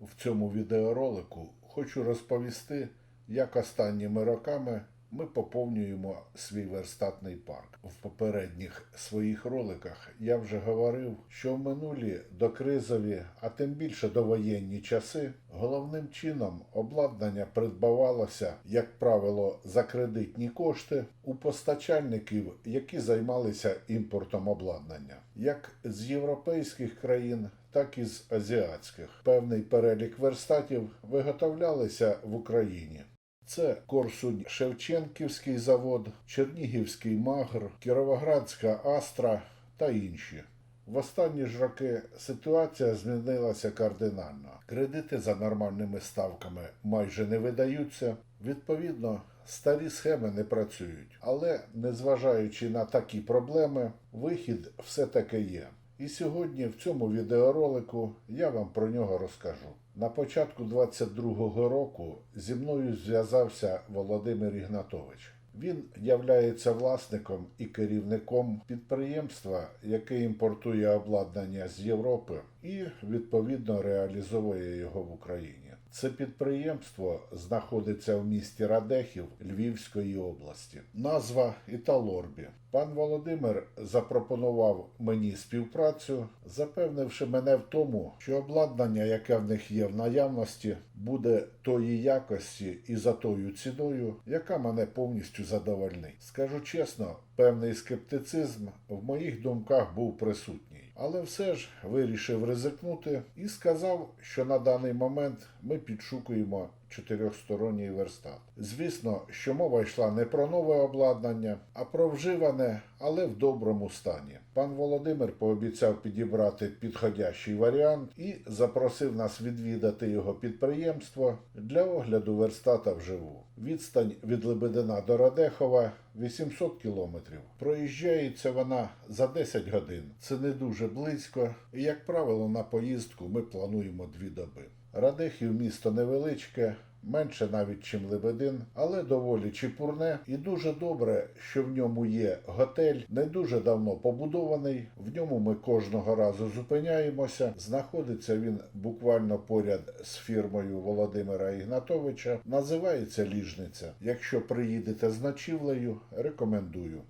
В цьому відеоролику хочу розповісти, як останніми роками ми поповнюємо свій верстатний парк. В попередніх своїх роликах я вже говорив, що в минулі докризові, а тим більше довоєнні часи, головним чином обладнання придбавалося, як правило, за кредитні кошти у постачальників, які займалися імпортом обладнання, як з європейських країн, так і з азіатських. Певний перелік верстатів виготовлялися в Україні. Це Корсунь Шевченківський завод, Чернігівський Магр, Кіровоградська Астра та інші. В останні ж роки ситуація змінилася кардинально. Кредити за нормальними ставками майже не видаються. Відповідно, старі схеми не працюють. Але незважаючи на такі проблеми, вихід все-таки є. І сьогодні в цьому відеоролику я вам про нього розкажу. На початку 22-го року зі мною зв'язався Володимир Ігнатович. Він являється власником і керівником підприємства, яке імпортує обладнання з Європи і відповідно реалізовує його в Україні. Це підприємство знаходиться в місті Радехів Львівської області. Назва Італорбі. Пан Володимир запропонував мені співпрацю, запевнивши мене в тому, що обладнання, яке в них є в наявності, буде тої якості і за тою ціною, яка мене повністю задовольнить. Скажу чесно, певний скептицизм в моїх думках був присутній. Але все ж вирішив ризикнути і сказав, що на даний момент ми підшукуємо чотирьохсторонній верстат. Звісно, що мова йшла не про нове обладнання, а про вживане, але в доброму стані. Пан Володимир пообіцяв підібрати підходящий варіант і запросив нас відвідати його підприємство для огляду верстата вживу. Відстань від Лебедина до Радехова 800 кілометрів. Проїжджається вона за 10 годин. Це не дуже близько, і, як правило, на поїздку ми плануємо дві доби. Радехів місто невеличке, менше навіть чим Лебедин, але доволі чепурне і дуже добре, що в ньому є готель, не дуже давно побудований. В ньому ми кожного разу зупиняємося. Знаходиться він буквально поряд з фірмою Володимира Ігнатовича. Називається Ліжниця. Якщо приїдете з ночівлею, рекомендую.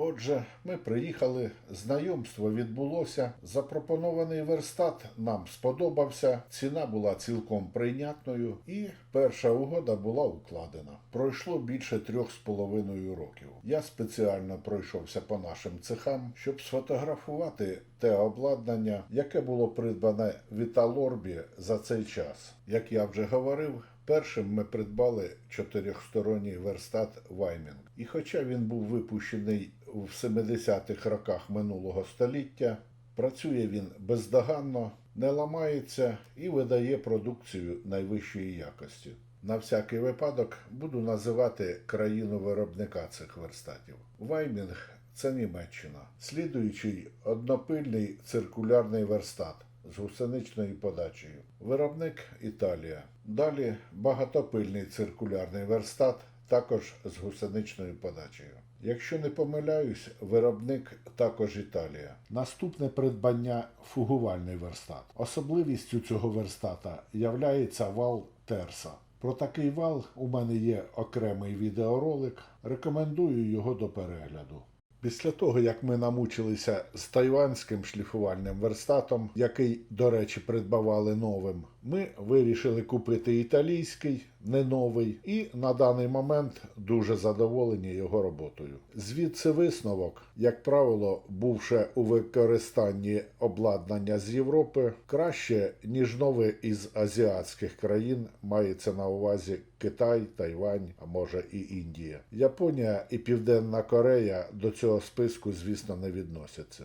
Отже, ми приїхали, знайомство відбулося. Запропонований верстат нам сподобався. Ціна була цілком прийнятною, і перша угода була укладена. Пройшло більше трьох з половиною років. Я спеціально пройшовся по нашим цехам, щоб сфотографувати те обладнання, яке було придбане в Італорбі за цей час. Як я вже говорив, Першим ми придбали чотирьохсторонній верстат Ваймінг. І хоча він був випущений в 70-х роках минулого століття, працює він бездоганно, не ламається і видає продукцію найвищої якості. На всякий випадок буду називати країну виробника цих верстатів. Ваймінг це Німеччина, слідуючий однопильний циркулярний верстат з гусеничною подачею. Виробник Італія. Далі багатопильний циркулярний верстат, також з гусеничною подачею. Якщо не помиляюсь, виробник також Італія. Наступне придбання фугувальний верстат. Особливістю цього верстата являється вал Терса. Про такий вал у мене є окремий відеоролик. Рекомендую його до перегляду. Після того, як ми намучилися з тайванським шліфувальним верстатом, який, до речі, придбавали новим, ми вирішили купити італійський, не новий, і на даний момент дуже задоволені його роботою. Звідси висновок, як правило, бувши у використанні обладнання з Європи, краще ніж нове із азіатських країн мається на увазі Китай, Тайвань, а може і Індія. Японія і Південна Корея до цього списку, звісно, не відносяться.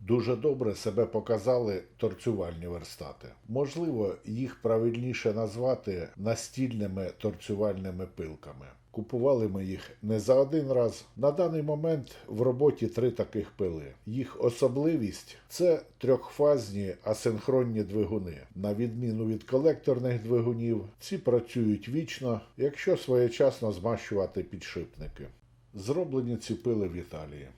Дуже добре себе показали торцювальні верстати. Можливо, їх правильніше назвати настільними торцювальними пилками. Купували ми їх не за один раз. На даний момент в роботі три таких пили. Їх особливість це трьохфазні асинхронні двигуни. На відміну від колекторних двигунів, ці працюють вічно, якщо своєчасно змащувати підшипники. Зроблені ці пили в Італії.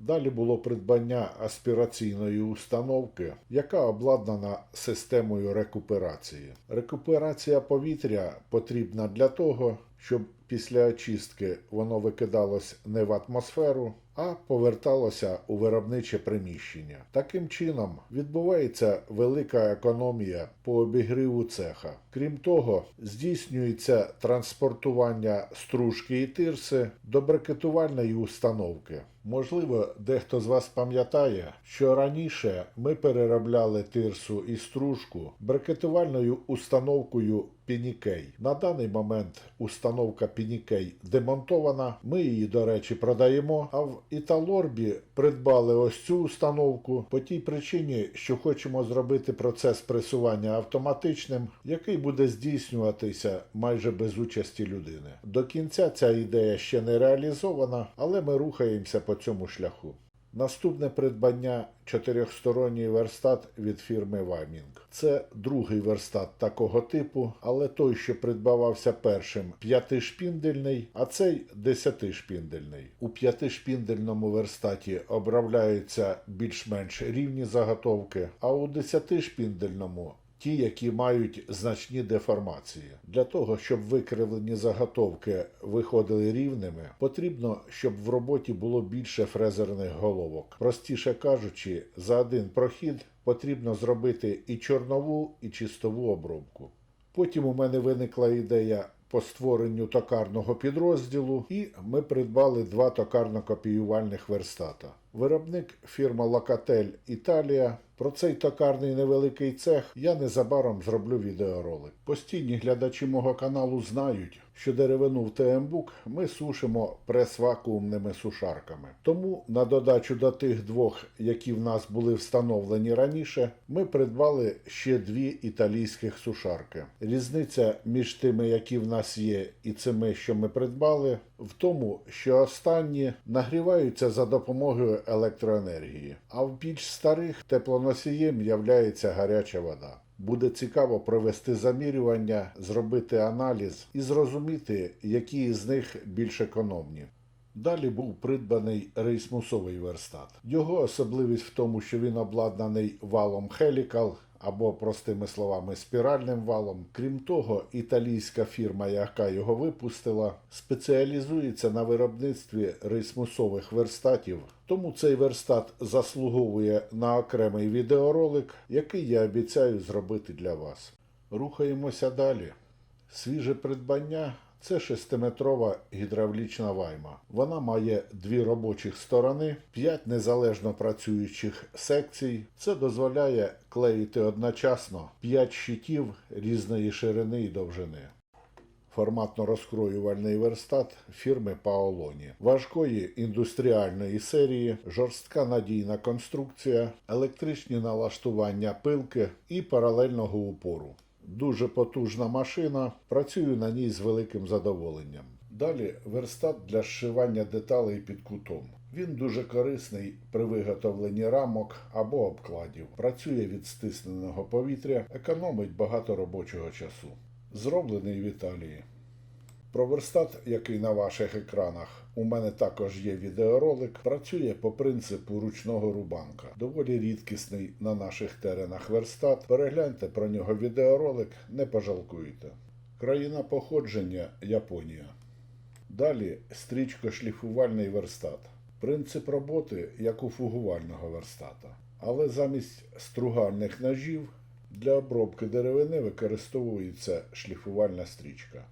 Далі було придбання аспіраційної установки, яка обладнана системою рекуперації. Рекуперація повітря потрібна для того, щоб після очистки воно викидалось не в атмосферу, а поверталося у виробниче приміщення. Таким чином відбувається велика економія по обігріву цеха. Крім того, здійснюється транспортування стружки і тирси до брикетувальної установки. Можливо, дехто з вас пам'ятає, що раніше ми переробляли тирсу і стружку брикетувальною установкою Пінікей. На даний момент установка Пінікей демонтована. Ми її, до речі, продаємо. А в Італорбі придбали ось цю установку по тій причині, що хочемо зробити процес пресування автоматичним, який буде здійснюватися майже без участі людини. До кінця ця ідея ще не реалізована, але ми рухаємося по цьому шляху. Наступне придбання чотирьохсторонній верстат від фірми Ваймінг. Це другий верстат такого типу, але той, що придбавався першим, п'ятишпіндельний, а цей десятишпіндельний. У п'ятишпіндельному верстаті обробляються більш-менш рівні заготовки, а у десятишпіндельному ті, які мають значні деформації. Для того, щоб викривлені заготовки виходили рівними, потрібно, щоб в роботі було більше фрезерних головок. Простіше кажучи, за один прохід потрібно зробити і чорнову, і чистову обробку. Потім у мене виникла ідея по створенню токарного підрозділу, і ми придбали два токарно-копіювальних верстата. Виробник фірма Локатель Італія. Про цей токарний невеликий цех я незабаром зроблю відеоролик. Постійні глядачі мого каналу знають, що деревину в ТМБук ми сушимо прес-вакуумними сушарками. Тому на додачу до тих двох, які в нас були встановлені раніше, ми придбали ще дві італійських сушарки. Різниця між тими, які в нас є, і цими, що ми придбали, в тому, що останні нагріваються за допомогою електроенергії, а в більш старих теплоносієм являється гаряча вода. Буде цікаво провести замірювання, зробити аналіз і зрозуміти, які з них більш економні. Далі був придбаний рейсмусовий верстат. Його особливість в тому, що він обладнаний валом Helical або, простими словами, спіральним валом. Крім того, італійська фірма, яка його випустила, спеціалізується на виробництві рейсмусових верстатів. Тому цей верстат заслуговує на окремий відеоролик, який я обіцяю зробити для вас. Рухаємося далі. Свіже придбання це шестиметрова гідравлічна вайма. Вона має дві робочих сторони, п'ять незалежно працюючих секцій. Це дозволяє клеїти одночасно п'ять щитів різної ширини і довжини. Форматно-розкроювальний верстат фірми Paoloni. Важкої індустріальної серії, жорстка надійна конструкція, електричні налаштування пилки і паралельного упору. Дуже потужна машина, працюю на ній з великим задоволенням. Далі верстат для зшивання деталей під кутом. Він дуже корисний при виготовленні рамок або обкладів. Працює від стисненого повітря, економить багато робочого часу. Зроблений в Італії. Про верстат, який на ваших екранах, у мене також є відеоролик, працює по принципу ручного рубанка. Доволі рідкісний на наших теренах верстат. Перегляньте про нього відеоролик, не пожалкуєте. Країна походження Японія. Далі стрічко-шліфувальний верстат. Принцип роботи як у фугувального верстата. Але замість стругальних ножів для обробки деревини використовується шліфувальна стрічка.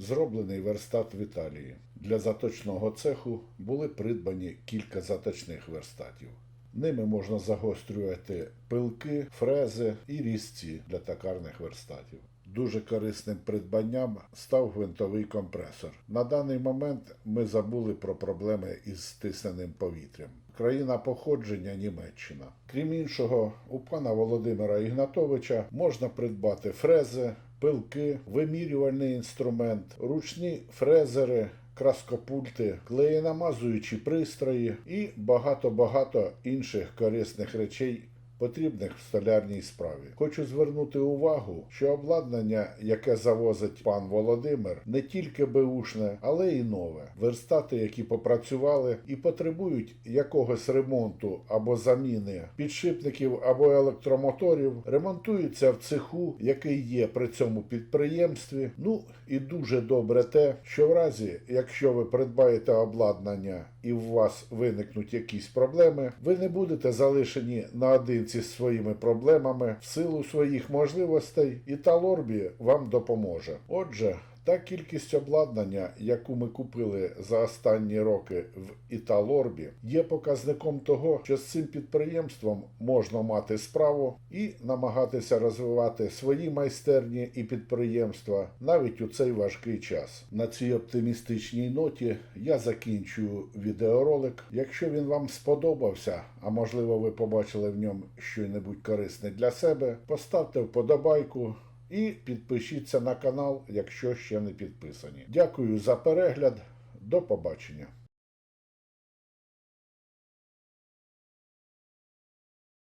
Зроблений верстат в Італії. Для заточного цеху були придбані кілька заточних верстатів. Ними можна загострювати пилки, фрези і різці для токарних верстатів. Дуже корисним придбанням став гвинтовий компресор. На даний момент ми забули про проблеми із стисненим повітрям. Країна походження Німеччина. Крім іншого, у пана Володимира Ігнатовича можна придбати фрези, пилки, вимірювальний інструмент, ручні фрезери, краскопульти, клеєнамазуючі пристрої і багато-багато інших корисних речей потрібних в столярній справі. Хочу звернути увагу, що обладнання, яке завозить пан Володимир, не тільки беушне, але й нове. Верстати, які попрацювали і потребують якогось ремонту або заміни підшипників або електромоторів, ремонтуються в цеху, який є при цьому підприємстві. Ну і дуже добре те, що в разі, якщо ви придбаєте обладнання і у вас виникнуть якісь проблеми, ви не будете залишені наодинці з своїми проблемами в силу своїх можливостей, і Талорбі вам допоможе. Отже. Та кількість обладнання, яку ми купили за останні роки в Італорбі, є показником того, що з цим підприємством можна мати справу і намагатися розвивати свої майстерні і підприємства навіть у цей важкий час. На цій оптимістичній ноті я закінчую відеоролик. Якщо він вам сподобався, а можливо ви побачили в ньому щось корисне для себе, поставте вподобайку. І підпишіться на канал, якщо ще не підписані. Дякую за перегляд. До побачення.